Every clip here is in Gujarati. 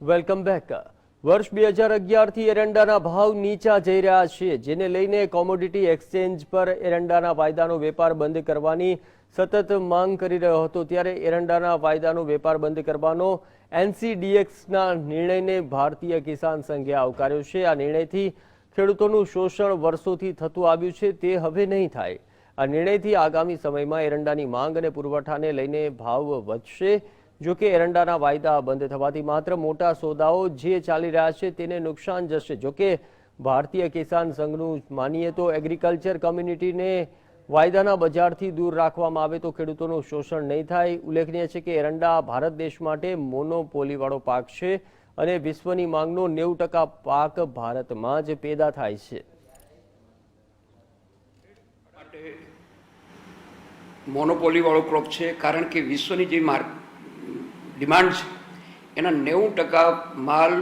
વેલકમ બેક વર્ષ બે હજાર અગિયારથી એરંડાના ભાવ નીચા જઈ રહ્યા છે, જેને લઈને કોમોડિટી એક્સચેન્જ પર એરંડાના વાયદાનો વેપાર બંધ કરવાની સતત માંગ કરી રહ્યો હતો. ત્યારે એરંડાના વાયદાનો વેપાર બંધ કરવાનો એનસીડીએક્સના નિર્ણયને ભારતીય કિસાન સંઘે આવકાર્યો છે. આ નિર્ણયથી ખેડૂતોનું શોષણ વર્ષોથી થતું આવ્યું છે, તે હવે નહીં થાય. આ નિર્ણયથી આગામી સમયમાં એરંડાની માંગ અને પુરવઠાને લઈને ભાવ વધશે. જો કે એરંડાના વાયદા બંધ થવાથી માત્ર મોટા સોદાઓ જે ચાલી રહ્યા છે તેને નુકસાન જશે. જો કે ભારતીય કિસાન સંઘનું માનીએ તો એગ્રીકલ્ચર કમ્યુનિટીને વાયદાના બજારથી દૂર રાખવામાં આવે તો ખેડૂતોનું શોષણ નહીં થાય. ઉલ્લેખનીય છે કે એરંડા ભારત દેશ માટે મોનોપોલીવાળો પાક છે અને વિશ્વની માંગનો નેવું ટકા પાક ભારતમાં જ પેદા થાય છે. મોનોપોલીવાળો ક્રોપ છે. કારણ કે વિશ્વની જે માર્ક ડિમાન્ડ છે. એના નેવું ટકા માલ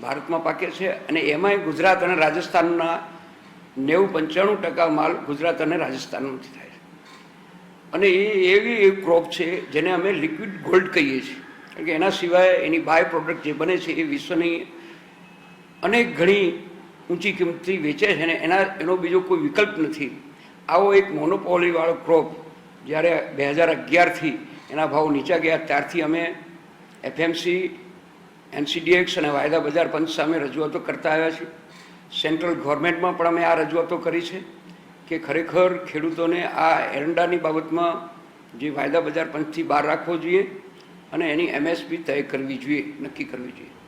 ભારતમાં પાકે છે અને એમાંય ગુજરાત અને રાજસ્થાનના નેવું પંચાણું ટકા માલ ગુજરાત અને રાજસ્થાનમાંથી થાય છે. અને એ એવી એક ક્રોપ છે જેને અમે લિક્વિડ ગોલ્ડ કહીએ છીએ. કારણ કે એના સિવાય એની બાય પ્રોડક્ટ જે બને છે એ વિશ્વની અનેક ઘણી ઊંચી કિંમતથી વેચે છે અને એના, એનો બીજો કોઈ વિકલ્પ નથી. આવો એક મોનોપોલીવાળો ક્રોપ જ્યારે બે હજાર અગિયારથી એના ભાવ નીચા ગયા ત્યારથી અમે એફએમસી, એનસીડીએક્સ અને વાયદા બજાર પંચ સામે રજૂઆતો કરતા આવ્યા છીએ સેન્ટ્રલ ગવર્મેન્ટમાં પણ અમે આ રજૂઆતો કરી છે કે ખરેખર ખેડૂતોને આ એરંડાની બાબતમાં જે વાયદા બજાર પંચથી બહાર રાખવો જોઈએ અને એની એમએસપી તય કરવી જોઈએ, નક્કી કરવી જોઈએ.